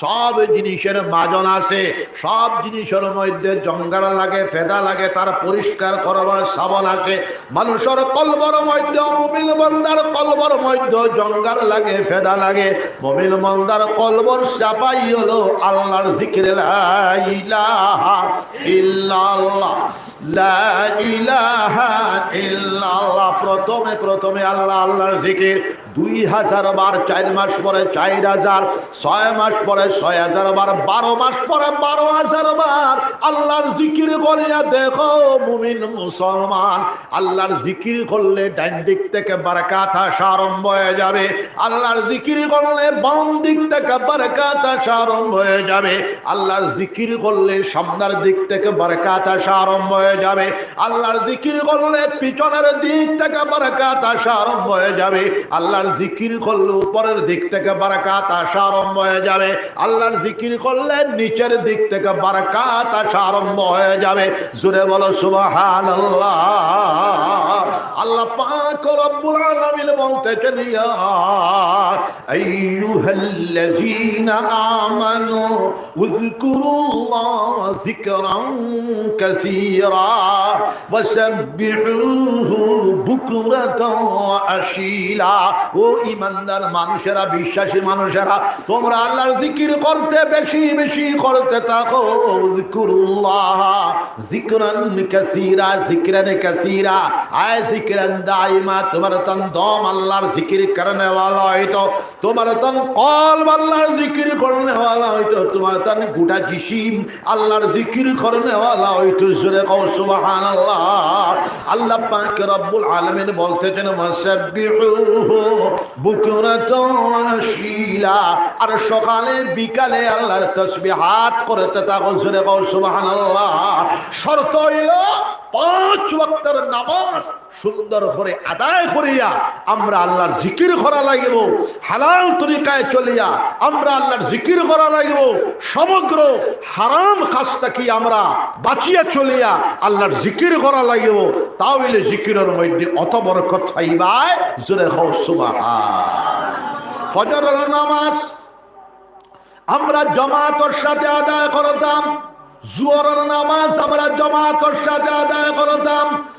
সব জিনিসের মাজন আছে, সব জিনিসের মধ্যে জঙ্গার লাগে, ফেদা লাগে, তার পরিষ্কার করবার সাবন আছে। মানুষের কলবর মধ্যে মমিল বন্দার কলবর মধ্যে জঙ্গার লাগে, ফেদা লাগে। মমিল মন্দার কলবর চাপাই হলো আল্লাহর জিকির ইল্লাল্লাহ। প্রথমে প্রথমে আল্লাহ, আল্লাহর জিকির দুই হাজার বার, চার মাস পরে চার হাজার, ছয় মাস পরে ছয় হাজার বার, বারো মাস পরে বারো হাজার বার আল্লাহর জিকির করিয়া দেখো মুমিন মুসলমান। আল্লাহর জিকির করলে ডাইন দিক থেকে বারাকাত আসা আরম্ভ হয়ে যাবে। আল্লাহর জিকির করলে বাম দিক থেকে বারাকাত আসা আরম্ভ হয়ে যাবে। আল্লাহর জিকির করলে সামনের দিক থেকে বারাকাত আসা আরম্ভ হয়ে যাবে। আল্লাহর জিকির করলে পিছনের দিক থেকে বারাকাত আসা আরম্ভ হয়ে যাবে। আল্লাহর জিকির করলে উপরের দিক থেকে বারাকাত আসা আরম্ভ হয়ে যাবে। আল্লাহর জিকির করলে নিচের দিক থেকে বারাকাত আসা আরম্ভ হয়ে যাবে। জুড়ে বলো, সুবহানাল্লাহ। আল্লাহ পাক রব্বুল আলামিন বলতেছেন, ইয়া আইয়ুহাল্লাযীনা আমানু উযকুরুল্লাহ যিকরান কাসীরা। মানুষেরা, বিশ্বাসী মানুষেরা, তোমরা আল্লাহর জিকির করতে বেশি বেশি করতে থাকো। জিকুরুল্লাহ আয় জিকরান দাইমা তোমার তন দম আল্লাহর জিকির করনে ওয়ালা হইতো। তোমার তন কলব আল্লাহর জিকির করনে তোমার তন গোটা জিসিম আল্লাহর জিকির করনে ওয়ালা হয়তো সুরে কও সুবহানাল্লাহ। আল্লাহ রব্বুল আলমিন বলতেছেন আর সকালে, বিকালে আল্লাহর তসবি হাত করে জোরে কও সুবহানাল্লাহ। শর্ত হইল পাঁচ ওয়াক্তের নামাজ সুন্দর করে আদায় করিয়া আমরা আল্লাহর জিকির করা লাগিব, হালাল তরিকায় চলিয়া আমরা আল্লাহর জিকির করা লাগিব, সমগ্র হারাম কাজ থেকে আমরা বাঁচিয়া চলিয়া আল্লাহর জিকির করা লাগিব। তাহলে জিকিরের মধ্যে অত বরকত চাইবাই জোরে হও সুবাহা নামাজ আমরা জমাতর সাথে আদায় করতাম। জুয়ারের নামাজ আমরা জমা সাথে আদায় করতাম।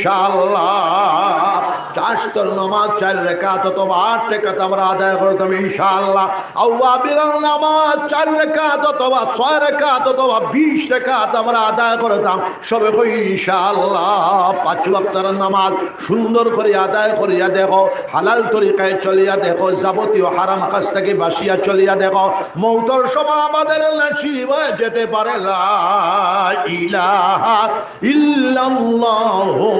ইনশাআল্লাহ। চাষতর নামাজ চার রেখাত, অথবা আট রেখাত আমরা আদায় করতাম ইনশাআল্লাহ। আউয়াবিলের নামাজ চার রেখাত, অথবা ছয় রেখাত, অথবা বিশ রেখাত আমরা আদায় করতাম সবে কই ইনশাআল্লাহ। পাঁচ সুন্দর করে আদায় করিয়া দেখো, হালাল তরিকায় চলিয়া দেখো, যাবতীয় হারাম কাজ থেকে বাসিয়া চলিয়া দেখো। মৌতর সময় আমাদের যেতে পারে লা ইলাহা ইল্লাল্লাহ।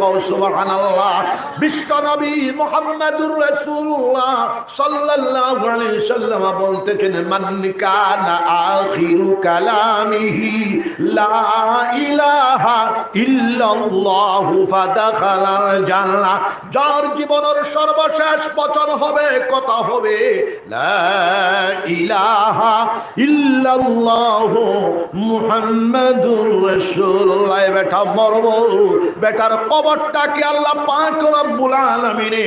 কও, সুবহানাল্লাহ। বিশ্ব নবী মুহাম্মাদুর রাসূলুল্লাহ সাল্লাল্লাহু আলাইহি বলতেছেন মান কানা আখিরু কালামিহি, লা ইলাহা জান্নাহ। যার জীবনের সর্বশেষ বচন হবে, কথা হবে, লা ইলাহা ইল্লাল্লাহু মুহাম্মাদুর রাসূলুল্লাহ। বেটা মরব, বেটার কবরটাকে আল্লাহ পাক রব্বুল আলামিনে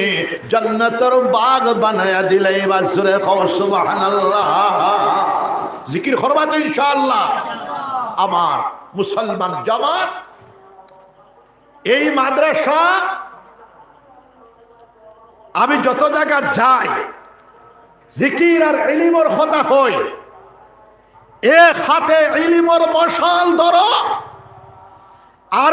জান্নাতের বাগ বানায়া দিলে এবার সুরে কও সুবহানাল্লাহ। জিকির করবা তো ইনশাআল্লাহ। আমার মুসলমান জামাত, এই মাদ্রাসা, আমি যত জায়গা যাই, জিকির আর ইলিমর কথা হই এক হাতে ইলিমর মশাল ধরো, আর